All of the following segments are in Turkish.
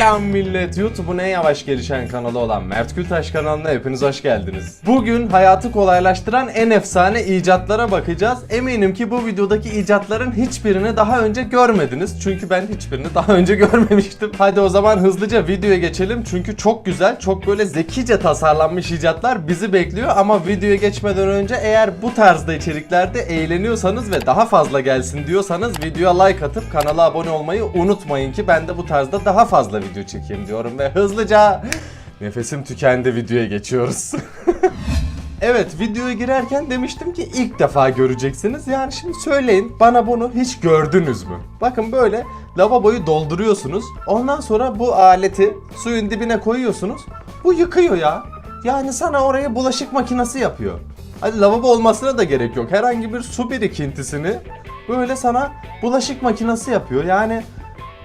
Selam millet. YouTube'un en yavaş gelişen kanalı olan Mert Gültaş kanalına hepiniz hoş geldiniz. Bugün hayatı kolaylaştıran en efsane icatlara bakacağız. Eminim ki bu videodaki icatların hiçbirini daha önce görmediniz. Çünkü ben hiçbirini daha önce görmemiştim. Hadi o zaman hızlıca videoya geçelim. Çünkü çok güzel, çok böyle zekice tasarlanmış icatlar bizi bekliyor. Ama videoya geçmeden önce eğer bu tarzda içeriklerde eğleniyorsanız ve daha fazla gelsin diyorsanız videoya like atıp kanala abone olmayı unutmayın ki ben de bu tarzda daha fazla video çekeyim diyorum ve hızlıca nefesim tükendi videoya geçiyoruz. Evet videoya girerken demiştim ki ilk defa göreceksiniz. Yani şimdi söyleyin bana bunu hiç gördünüz mü? Bakın böyle lavaboyu dolduruyorsunuz. Ondan sonra bu aleti suyun dibine koyuyorsunuz. Bu yıkıyor ya. Yani sana oraya bulaşık makinesi yapıyor. Hadi lavabo olmasına da gerek yok. Herhangi bir su birikintisini böyle sana bulaşık makinesi yapıyor. Yani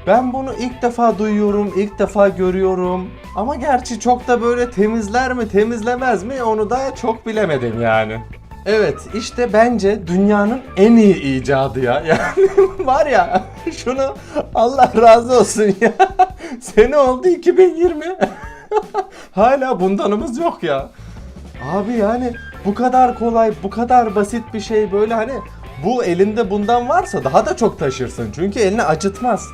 ben bunu ilk defa duyuyorum, ilk defa görüyorum. Ama gerçi çok da böyle temizler mi, temizlemez mi onu da çok bilemedim yani. Evet, işte bence dünyanın en iyi icadı ya. Yani var ya, şunu Allah razı olsun ya. Sene oldu 2020. Hala bundanımız yok ya. Abi yani bu kadar kolay, bu kadar basit bir şey böyle hani bu elinde bundan varsa daha da çok taşırsın. Çünkü elini acıtmaz.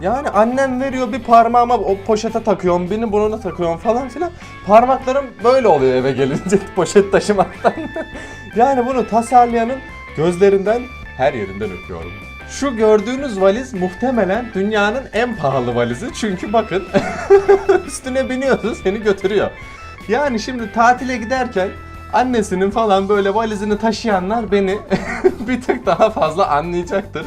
Yani annem veriyor bir parmağıma o poşete takıyorum, birini burnuna takıyorum falan filan. Parmaklarım böyle oluyor eve gelince poşet taşımaktan. yani bunu tasarlayanın gözlerinden her yerinden öpüyorum. Şu gördüğünüz valiz muhtemelen dünyanın en pahalı valizi. Çünkü bakın üstüne biniyorsun seni götürüyor. Yani şimdi tatile giderken annesinin falan böyle valizini taşıyanlar beni bir tık daha fazla anlayacaktır.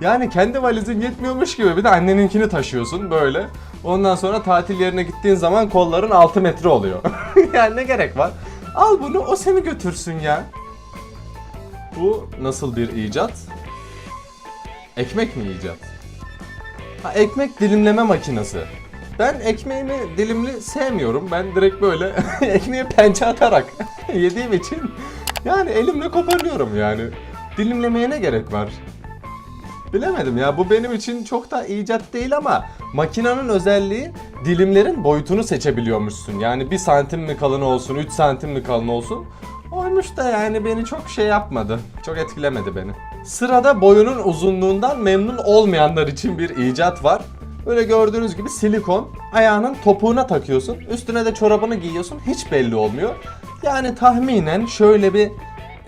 Yani kendi valizin yetmiyormuş gibi bir de anneninkini taşıyorsun böyle. Ondan sonra tatil yerine gittiğin zaman kolların 6 metre oluyor. yani ne gerek var? Al bunu o seni götürsün ya. Bu nasıl bir icat? Ekmek mi icat? Ha, ekmek dilimleme makinesi. Ben ekmeğimi dilimli sevmiyorum. Ben direkt böyle ekmeğe pençe atarak yediğim için yani elimle koparıyorum yani. Dilimlemeye ne gerek var? Bilemedim ya bu benim için çok da icat değil ama makinenin özelliği dilimlerin boyutunu seçebiliyormuşsun. Yani 1 santim mi kalın olsun, 3 santim mi kalın olsun. Oymuş da yani beni çok şey yapmadı. Çok etkilemedi beni. Sırada boyunun uzunluğundan memnun olmayanlar için bir icat var. Böyle gördüğünüz gibi silikon ayağının topuğuna takıyorsun. Üstüne de çorabını giyiyorsun. Hiç belli olmuyor. Yani tahminen şöyle bir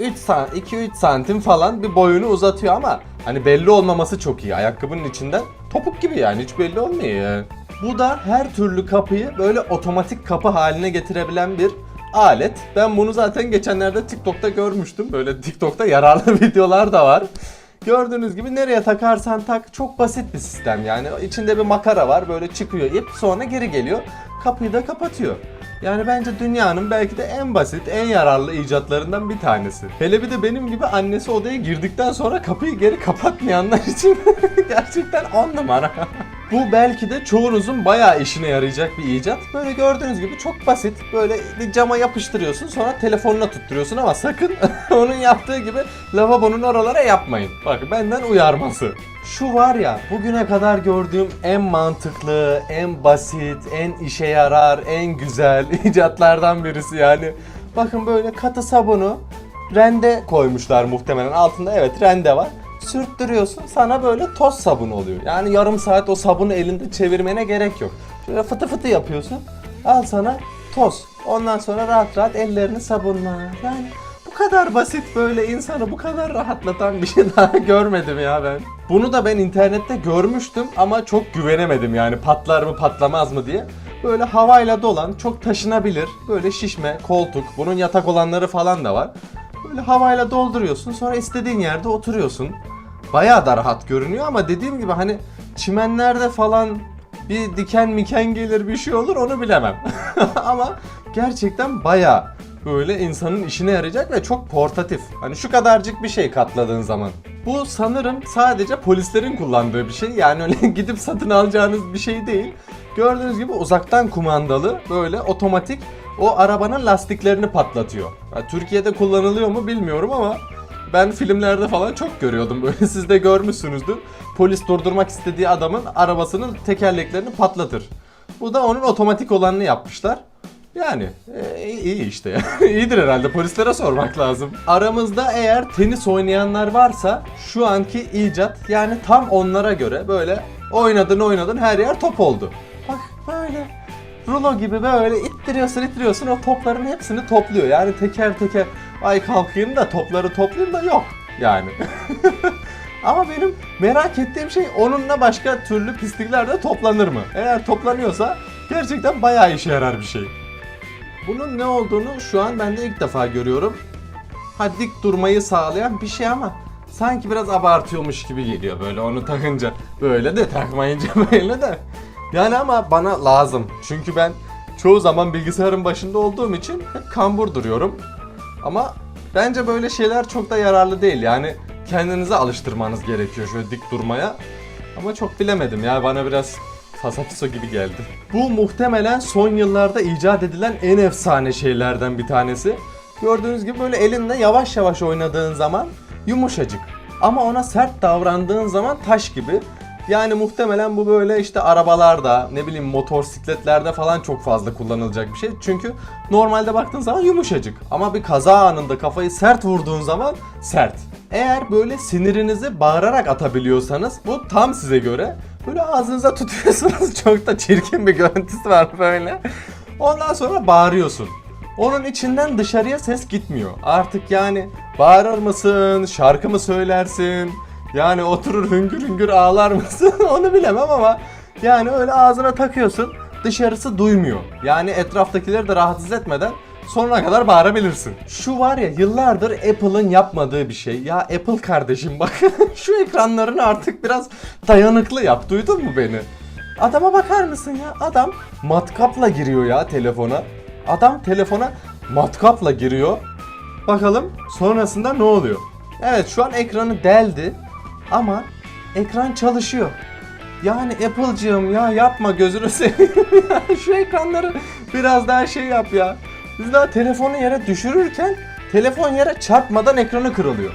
3 2-3 santim falan bir boyunu uzatıyor ama hani belli olmaması çok iyi. Ayakkabının içinden topuk gibi yani hiç belli olmuyor ya. Bu da her türlü kapıyı böyle otomatik kapı haline getirebilen bir alet. Ben bunu zaten geçenlerde TikTok'ta görmüştüm. Böyle TikTok'ta yararlı videolar da var. Gördüğünüz gibi nereye takarsan tak çok basit bir sistem yani. İçinde bir makara var böyle çıkıyor ip sonra geri geliyor. Kapıyı da kapatıyor. Yani bence dünyanın belki de en basit, en yararlı icatlarından bir tanesi. Hele bir de benim gibi annesi odaya girdikten sonra kapıyı geri kapatmayanlar için gerçekten on numara. Bu belki de çoğunuzun bayağı işine yarayacak bir icat. Böyle gördüğünüz gibi çok basit. Böyle bir cama yapıştırıyorsun sonra telefonuna tutturuyorsun ama sakın onun yaptığı gibi lavabonun oralara yapmayın. Bak benden uyarması. Şu var ya bugüne kadar gördüğüm en mantıklı, en basit, en işe yarar, en güzel icatlardan birisi yani. Bakın böyle katı sabunu rende koymuşlar muhtemelen altında evet rende var. Sürttürüyorsun sana böyle toz sabun oluyor. Yani yarım saat o sabunu elinde çevirmene gerek yok. Şöyle fıtı fıtı yapıyorsun. Al sana toz. Ondan sonra rahat rahat ellerini sabunla. Yani bu kadar basit böyle insanı bu kadar rahatlatan bir şey daha görmedim ya ben. Bunu da ben internette görmüştüm ama çok güvenemedim yani patlar mı patlamaz mı diye. Böyle havayla dolan, çok taşınabilir, böyle şişme, koltuk, bunun yatak olanları falan da var. Böyle havayla dolduruyorsun sonra istediğin yerde oturuyorsun. Bayağı da rahat görünüyor ama dediğim gibi hani çimenlerde falan bir diken miken gelir bir şey olur onu bilemem. ama gerçekten bayağı böyle insanın işine yarayacak ve çok portatif. Hani şu kadarcık bir şey katladığın zaman. Bu sanırım sadece polislerin kullandığı bir şey. Yani öyle gidip satın alacağınız bir şey değil. Gördüğünüz gibi uzaktan kumandalı böyle otomatik o arabanın lastiklerini patlatıyor. Ya Türkiye'de kullanılıyor mu bilmiyorum ama ben filmlerde falan çok görüyordum böyle siz de görmüşsünüzdür. Polis durdurmak istediği adamın arabasının tekerleklerini patlatır. Bu da onun otomatik olanını yapmışlar. Yani e, iyi işte ya. İyidir herhalde polislere sormak lazım. Aramızda eğer tenis oynayanlar varsa şu anki icat yani tam onlara göre böyle oynadın oynadın her yer top oldu. Bak böyle rulo gibi böyle ittiriyorsun ittiriyorsun o topların hepsini topluyor. Yani teker teker ay kalkayım da topları toplayayım da yok yani. Ama benim merak ettiğim şey onunla başka türlü pislikler de toplanır mı? Eğer toplanıyorsa gerçekten bayağı işe yarar bir şey. Bunun ne olduğunu şu an ben de ilk defa görüyorum. Ha dik durmayı sağlayan bir şey ama sanki biraz abartıyormuş gibi geliyor böyle onu takınca. Böyle de takmayınca böyle de. Yani ama bana lazım. Çünkü ben çoğu zaman bilgisayarın başında olduğum için hep kambur duruyorum. Ama bence böyle şeyler çok da yararlı değil. Yani kendinize alıştırmanız gerekiyor şöyle dik durmaya. Ama çok bilemedim ya bana biraz fasafiso gibi geldi. Bu muhtemelen son yıllarda icat edilen en efsane şeylerden bir tanesi. Gördüğünüz gibi böyle elinle yavaş yavaş oynadığın zaman yumuşacık. Ama ona sert davrandığın zaman taş gibi. Yani muhtemelen bu böyle işte arabalarda, ne bileyim motosikletlerde falan çok fazla kullanılacak bir şey. Çünkü normalde baktığın zaman yumuşacık. Ama bir kaza anında kafayı sert vurduğun zaman sert. Eğer böyle sinirinizi bağırarak atabiliyorsanız bu tam size göre. Böyle ağzınıza tutuyorsunuz. Çok da çirkin bir görüntüsü var böyle. Ondan sonra bağırıyorsun. Onun içinden dışarıya ses gitmiyor. Artık yani bağırır mısın, şarkı mı söylersin, yani oturur hüngür hüngür ağlar mısın onu bilemem ama yani öyle ağzına takıyorsun dışarısı duymuyor. Yani etraftakileri de rahatsız etmeden sonuna kadar bağırabilirsin. Şu var ya yıllardır Apple'ın yapmadığı bir şey. Ya Apple kardeşim bak şu ekranlarını artık biraz dayanıklı yap. Duydun mu beni? Adama bakar mısın ya? Adam matkapla giriyor ya telefona. Adam telefona matkapla giriyor. Bakalım sonrasında ne oluyor? Evet şu an ekranı deldi ama ekran çalışıyor. Yani Apple'cığım ya yapma gözünü seveyim ya. Şu ekranları biraz daha şey yap ya. Biz daha telefonu yere düşürürken telefon yere çarpmadan ekranı kırılıyor.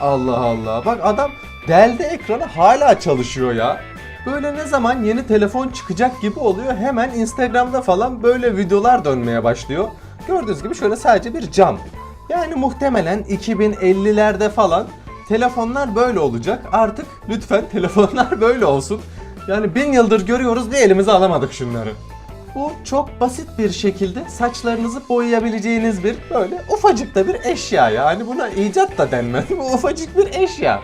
Allah Allah. Bak adam deldi ekranı hala çalışıyor ya. Böyle ne zaman yeni telefon çıkacak gibi oluyor hemen Instagram'da falan böyle videolar dönmeye başlıyor. Gördüğünüz gibi şöyle sadece bir cam. Yani muhtemelen 2050'lerde falan telefonlar böyle olacak. Artık lütfen telefonlar böyle olsun. Yani bin yıldır görüyoruz bir elimize alamadık şunları. Bu çok basit bir şekilde saçlarınızı boyayabileceğiniz bir böyle ufacık da bir eşya yani buna icat da denmez. Bu ufacık bir eşya.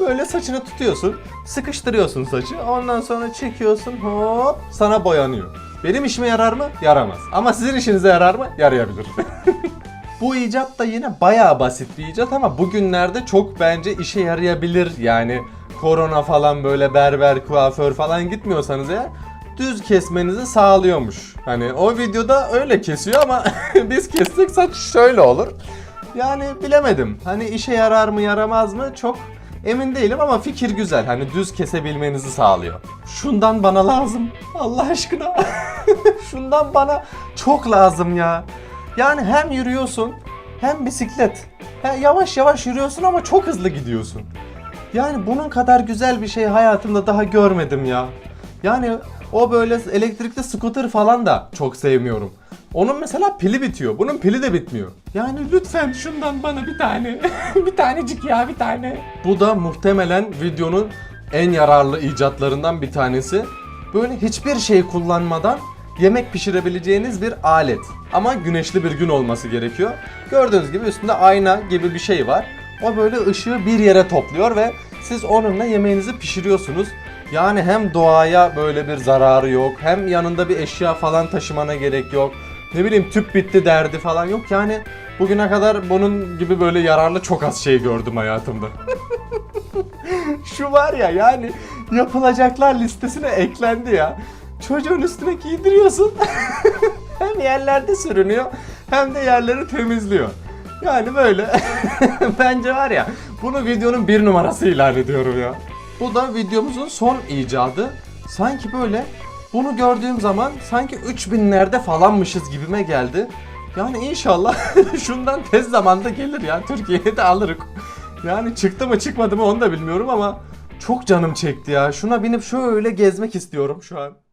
Böyle saçını tutuyorsun, sıkıştırıyorsun saçı, ondan sonra çekiyorsun, hop sana boyanıyor. Benim işime yarar mı? Yaramaz. Ama sizin işinize yarar mı? Yarayabilir. Bu icat da yine bayağı basit bir icat ama bugünlerde çok bence işe yarayabilir. Yani korona falan böyle berber, kuaför falan gitmiyorsanız eğer düz kesmenizi sağlıyormuş. Hani o videoda öyle kesiyor ama biz kessek saç şöyle olur. Yani bilemedim. Hani işe yarar mı yaramaz mı çok emin değilim ama fikir güzel. Hani düz kesebilmenizi sağlıyor. Şundan bana lazım. Allah aşkına. Şundan bana çok lazım ya. Yani hem yürüyorsun hem bisiklet. He, yavaş yavaş yürüyorsun ama çok hızlı gidiyorsun. Yani bunun kadar güzel bir şey hayatımda daha görmedim ya. Yani o böyle elektrikli scooter falan da çok sevmiyorum. Onun mesela pili bitiyor. Bunun pili de bitmiyor. Yani lütfen şundan bana bir tane. bir tanecik ya bir tane. Bu da muhtemelen videonun en yararlı icatlarından bir tanesi. Böyle hiçbir şey kullanmadan yemek pişirebileceğiniz bir alet. Ama güneşli bir gün olması gerekiyor. Gördüğünüz gibi üstünde ayna gibi bir şey var. O böyle ışığı bir yere topluyor ve siz onunla yemeğinizi pişiriyorsunuz. Yani hem doğaya böyle bir zararı yok, hem yanında bir eşya falan taşımana gerek yok. Ne bileyim tüp bitti derdi falan yok. Yani bugüne kadar bunun gibi böyle yararlı çok az şey gördüm hayatımda. Şu var ya yani yapılacaklar listesine eklendi ya. Çocuğun üstüne giydiriyorsun. hem yerlerde sürünüyor hem de yerleri temizliyor. Yani böyle. Bence var ya bunu videonun bir numarası ilan ediyorum ya. Bu da videomuzun son icadı. Sanki böyle bunu gördüğüm zaman sanki 3000'lerde falanmışız gibime geldi. Yani inşallah şundan tez zamanda gelir ya Türkiye'ye de alırız. Yani çıktı mı çıkmadı mı onu da bilmiyorum ama çok canım çekti ya. Şuna binip şöyle gezmek istiyorum şu an.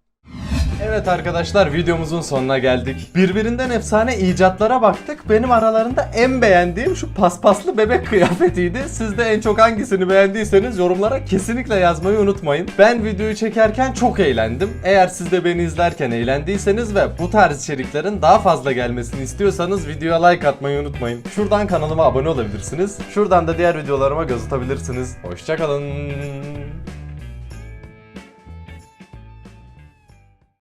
Evet arkadaşlar videomuzun sonuna geldik. Birbirinden efsane icatlara baktık. Benim aralarında en beğendiğim şu paspaslı bebek kıyafetiydi. Siz de en çok hangisini beğendiyseniz yorumlara kesinlikle yazmayı unutmayın. Ben videoyu çekerken çok eğlendim. Eğer siz de beni izlerken eğlendiyseniz ve bu tarz içeriklerin daha fazla gelmesini istiyorsanız videoya like atmayı unutmayın. Şuradan kanalıma abone olabilirsiniz. Şuradan da diğer videolarıma göz atabilirsiniz. Hoşçakalın.